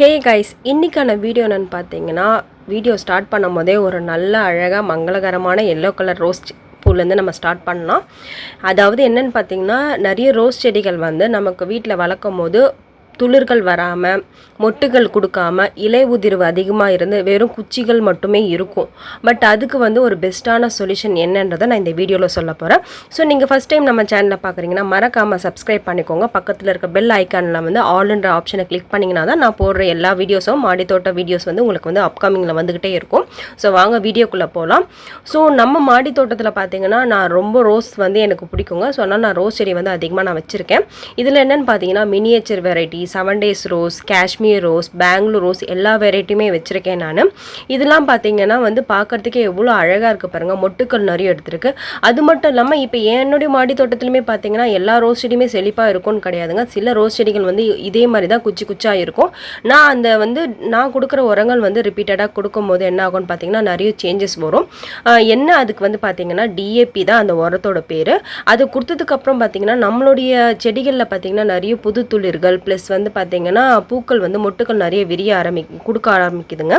Hey guys இன்றைக்கான video என்னென்னு பார்த்தீங்கன்னா வீடியோ ஸ்டார்ட் பண்ணும் போதே ஒரு நல்ல அழகாக மங்களகரமான எல்லோ கலர் ரோஸ் பூலேருந்து நம்ம ஸ்டார்ட் பண்ணலாம். அதாவது என்னென்னு பார்த்தீங்கன்னா நிறைய ரோஸ் செடிகள் வந்து நமக்கு வீட்டில் வளர்க்கும் போது துளிர்கள் வராமல் மொட்டுகள் கொடுக்காம இலை உதிர்வு அதிகமாக இருந்து வெறும் குச்சிகள் மட்டுமே இருக்கும். பட் அதுக்கு வந்து ஒரு பெஸ்ட்டான சொல்யூஷன் என்னன்றதை நான் இந்த வீடியோவில் சொல்ல போகிறேன் ஸோ நீங்கள் ஃபஸ்ட் டைம் நம்ம சேனலில் பார்க்குறீங்கன்னா மறக்காமல் சப்ஸ்கிரைப் பண்ணிக்கோங்க. பக்கத்தில் இருக்க பெல் ஐக்கானில் வந்து ஆல்ன்ற ஆப்ஷனை கிளிக் பண்ணிங்கன்னா தான் நான் போடுற எல்லா வீடியோஸும் மாடித்தோட்ட வீடியோஸ் வந்து உங்களுக்கு வந்து அப்கமிங்கில் வந்துக்கிட்டே இருக்கும். ஸோ வாங்க வீடியோக்குள்ளே போகலாம் ஸோ நம்ம மாடி தோட்டத்தில் பார்த்தீங்கன்னா நான் ரொம்ப ரோஸ் வந்து எனக்கு பிடிக்குங்க. ஸோ அதனால் நான் ரோஸ் செடி வந்து அதிகமாக நான் வச்சுருக்கேன். இதில் என்னென்னு பார்த்தீங்கன்னா miniature variety seven days rose Kashmir rose Bangalore rose எல்லா வெரைட்டியுமே வச்சுருக்கேன் நான். இதெல்லாம் பார்த்தீங்கன்னா வந்து பார்க்குறதுக்கே எவ்வளோ அழகாக இருக்குது பாருங்கள் மொட்டுக்கள் நிறைய எடுத்துருக்கு. அது மட்டும் இல்லாமல் இப்போ என்னுடைய மாடி தோட்டத்துலையுமே பார்த்தீங்கன்னா எல்லா ரோஸ் செடியுமே செழிப்பாக இருக்கும்னு கிடையாதுங்க. சில ரோஸ் செடிகள் வந்து இதே மாதிரி தான் குச்சி குச்சாக இருக்கும். நான் அந்த வந்து நான் கொடுக்குற உரங்கள் வந்து ரிப்பீட்டடாக கொடுக்கும்போது என்ன ஆகும்னு பார்த்தீங்கன்னா நிறைய சேஞ்சஸ் வரும். என்ன அதுக்கு வந்து பார்த்தீங்கன்னா டிஏபி தான் அந்த உரத்தோட பேர். அது கொடுத்ததுக்கப்புறம் பார்த்தீங்கன்னா நம்மளுடைய செடிகளில் பார்த்தீங்கன்னா நிறைய புது துளிர்கள் ப்ளஸ் வந்து பார்த்தீங்கன்னா பூக்கள் வந்து மொட்டுக்கள் நிறைய விரிய ஆரம்பி கொடுக்க ஆரம்பிக்குதுங்க.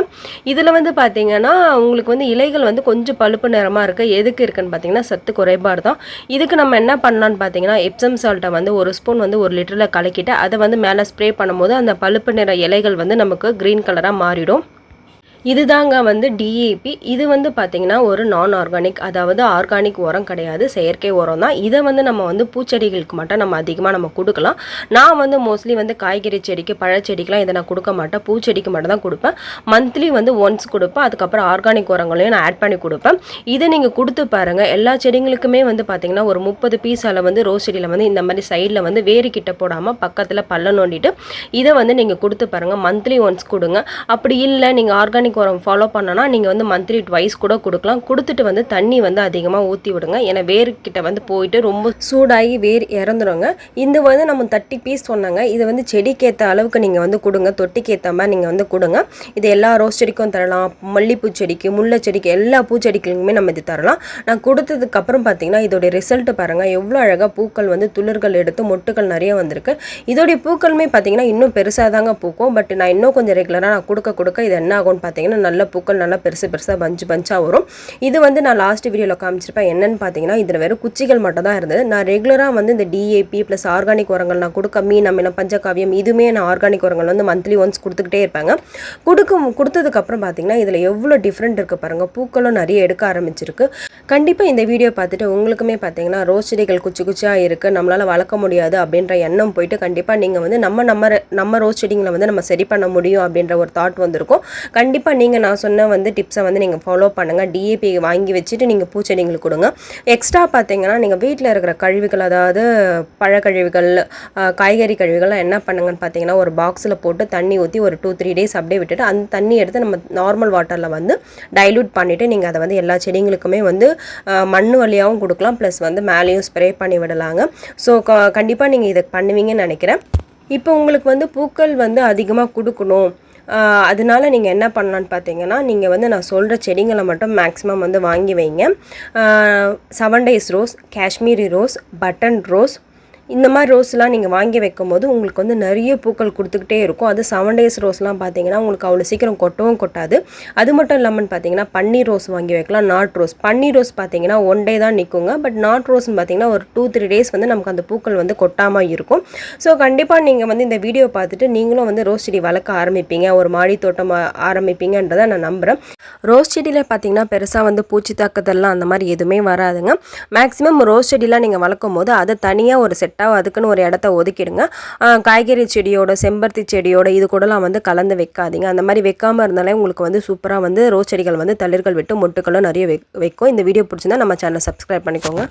இதில் வந்து பார்த்தீங்கன்னா உங்களுக்கு வந்து இலைகள் வந்து கொஞ்சம் பழுப்பு நிறமாக இருக்குது எதுக்கு இருக்குன்னு பார்த்தீங்கன்னா சத்து குறைபாடு தான். இதுக்கு நம்ம என்ன பண்ணலான்னு பார்த்தீங்கன்னா எப்சம் சால்ட்டை வந்து ஒரு ஸ்பூன் வந்து ஒரு லிட்டரில் கலக்கிட்டு அதை வந்து மேலே ஸ்ப்ரே பண்ணும்போது அந்த பழுப்பு நிற இலைகள் வந்து நமக்கு க்ரீன் கலராக மாறிடும். இதுதாங்க வந்து டிஏபி இது வந்து பார்த்திங்கன்னா ஒரு நான் ஆர்கானிக் அதாவது ஆர்கானிக் உரம் கிடையாது செயற்கை உரம் தான். இதை வந்து நம்ம வந்து பூச்செடிகளுக்கு மட்டும் நம்ம அதிகமாக நம்ம கொடுக்கலாம். நான் வந்து மோஸ்ட்லி வந்து காய்கறி செடிக்கு பழச்செடிக்கெலாம் இதை நான் கொடுக்க மாட்டேன். பூச்செடிக்கு மட்டும் தான் கொடுப்பேன். மந்த்லி வந்து ஒன்ஸ் கொடுப்பேன். அதுக்கப்புறம் ஆர்கானிக் உரங்களையும் நான் ஆட் பண்ணி கொடுப்பேன். இதை நீங்கள் கொடுத்து பாருங்கள் எல்லா செடிங்களுக்குமே வந்து பார்த்திங்கன்னா ஒரு முப்பது பீஸால் வந்து ரோஸ் செடியில் வந்து இந்த மாதிரி சைடில் வந்து வேறு கிட்ட போடாமல் பக்கத்தில் பள்ள நோண்டிட்டு இதை வந்து நீங்கள் கொடுத்து பாருங்கள் மந்த்லி ஒன்ஸ் கொடுங்க. அப்படி இல்லை நீங்கள் ஆர்கானிக் ஆர்கானிக் உரம் ஃபாலோ பண்ணனா நீங்கள் வந்து மந்த்லி ட்வைஸ் கூட கொடுக்கலாம். கொடுத்துட்டு வந்து தண்ணி வந்து அதிகமாக ஊற்றி விடுங்க. ஏன்னா வேர்கிட்ட வந்து போயிட்டு ரொம்ப சூடாகி வேர் இறந்துடுங்க இந்த வந்து நம்ம தட்டி பீஸ் சொன்னாங்க. இதை வந்து செடிக்கேற்ற அளவுக்கு நீங்கள் வந்து கொடுங்க. தொட்டிக்கேற்ற மாதிரி நீங்கள் வந்து கொடுங்க. இது எல்லா ரோஸ் செடிக்கும் தரலாம். மல்லிப்பூ செடிக்கு முல்லை செடிக்கு எல்லா பூச்செடிக்குமே நம்ம இது தரலாம். நான் கொடுத்ததுக்கப்புறம் பார்த்தீங்கன்னா இதோடைய ரிசல்ட்டு பாருங்கள் எவ்வளோ அழகாக பூக்கள் வந்து துளிர்கள் எடுத்து மொட்டுகள் நிறைய வந்திருக்கு. இதோடைய பூக்களுமே பார்த்தீங்கன்னா இன்னும் பெருசாக தாங்க பூக்கும். பட் நான் இன்னும் கொஞ்சம் ரெகுலராக நான் கொடுக்க கொடுக்க இது என்ன ஆகும்னு பார்த்தீங்கன்னா பார்த்தீங்கன்னா நல்ல பூக்கள் நல்லா பெருசு பெருசாக பஞ்சு பஞ்சாக வரும். இது வந்து நான் லாஸ்ட் வீடியோவில் காமிச்சிருப்பேன். என்னென்னு பார்த்தீங்கன்னா இதில் வெறும் குச்சிகள் மட்டும் தான் இருந்தது. நான் ரெகுலராக வந்து இந்த டிஏபி ப்ளஸ் ஆர்கானிக் உரங்கள் நான் கொடுக்க மீன் நம்ம பஞ்சகாவியம் இதுவுமே நான் ஆர்கானிக் உரங்கள் வந்து மந்த்லி ஒன்ஸ் கொடுத்துக்கிட்டே இருப்பாங்க. கொடுக்கும் கொடுத்ததுக்கப்புறம் பார்த்தீங்கன்னா இதில் எவ்வளோ டிஃப்ரெண்ட் இருக்குது பாருங்கள் பூக்களும் நிறைய எடுக்க ஆரம்பிச்சிருக்கு. கண்டிப்பாக இந்த வீடியோ பார்த்துட்டு உங்களுக்குமே பார்த்தீங்கன்னா ரோஸ் செடிகள் குச்சி குச்சியாக இருக்குது நம்மளால் வளர்க்க முடியாது அப்படின்ற எண்ணம் போயிட்டு கண்டிப்பாக நீங்கள் வந்து நம்ம நம்ம நம்ம ரோஸ் செடிங்களை வந்து நம்ம சரி பண்ண முடியும் அப்படின்ற ஒரு தாட் வந்திருக்கும். கண்டிப்பாக கண்டிப்பாக நீங்கள் நான் சொன்ன வந்து டிப்ஸை வந்து நீங்கள் ஃபாலோ பண்ணுங்கள் டிஏபி வாங்கி வச்சுட்டு நீங்கள் பூச்செடிங்களுக்கு கொடுங்க. எக்ஸ்ட்ரா பார்த்தீங்கன்னா நீங்கள் வீட்டில் இருக்கிற கழிவுகள் அதாவது பழக்கழிவுகள் காய்கறி கழிவுகள்லாம் என்ன பண்ணுங்கன்னு பார்த்தீங்கன்னா ஒரு பாக்ஸில் போட்டு தண்ணி ஊற்றி ஒரு டூ த்ரீ டேஸ் அப்படியே விட்டுட்டு அந்த தண்ணி எடுத்து நம்ம நார்மல் வாட்டரில் வந்து டைல்யூட் பண்ணிவிட்டு நீங்கள் அதை வந்து எல்லா செடிங்களுக்குமே வந்து மண் வழியாகவும் கொடுக்கலாம். ப்ளஸ் வந்து மேலேயும் ஸ்ப்ரே பண்ணி விடலாங்க. ஸோ கண்டிப்பாக நீங்கள் இதை பண்ணுவீங்கன்னு நினைக்கிறேன். இப்போ உங்களுக்கு வந்து பூக்கள் வந்து அதிகமாக கொடுக்கணும். அதனால நீங்கள் என்ன பண்ணலான்னு பார்த்தீங்கன்னா நீங்கள் வந்து நான் சொல்கிற செடிங்களை மட்டும் மேக்ஸிமம் வந்து வாங்கி வைங்க. Seven days rose Kashmiri rose button rose இந்த மாதிரி ரோஸ்லாம் நீங்கள் வாங்கி வைக்கும் போது உங்களுக்கு வந்து நிறைய பூக்கள் கொடுத்துக்கிட்டே இருக்கும். அது செவன் டேஸ் ரோஸ்லாம் பார்த்தீங்கன்னா உங்களுக்கு அவ்வளோ சீக்கிரம் கொட்டவும் கொட்டாது. அது மட்டும் இல்லாமல் பார்த்தீங்கன்னா பன்னீர் ரோஸ் வாங்கி வைக்கலாம். Not rose. பன்னீர் ரோஸ் பார்த்தீங்கன்னா ஒன் டே தான் நிற்குங்க பட் நாட் ரோஸ்னு பார்த்தீங்கன்னா ஒரு டூ த்ரீ டேஸ் வந்து நமக்கு அந்த பூக்கள் வந்து கொட்டாமல் இருக்கும். ஸோ கண்டிப்பாக நீங்கள் வந்து இந்த வீடியோ பார்த்துட்டு நீங்களும் வந்து ரோஸ் செடி வளர்க்க ஆரம்பிப்பீங்க. ஒரு மாடி தோட்டம் ஆரம்பிப்பீங்கன்றதை நான் நம்புகிறேன் ரோஸ் செடியில் பார்த்தீங்கன்னா பெருசாக வந்து பூச்சி தாக்குதல்லாம் அந்த மாதிரி எதுவுமே வராதுங்க. மேக்ஸிமம் ரோஸ் செடியெலாம் நீங்கள் வளர்க்கும் போது அதை தனியாக ஒரு செட் கரெக்டாக அதுக்குன்னு ஒரு இடத்த ஒதுக்கிடுங்க. காய்கறி செடியோட செம்பருத்தி செடியோட இது கூடலாம் வந்து கலந்து வைக்காதீங்க. அந்த மாதிரி வைக்காமல் இருந்தாலே உங்களுக்கு வந்து சூப்பராக வந்து ரோஸ் செடிகள் வந்து தளிர்கள் விட்டு மொட்டுக்களும் நிறைய வைக்கும். இந்த வீடியோ பிடிச்சிருந்தா நம்ம சேனலை சப்ஸ்கிரைப் பண்ணிக்கோங்க.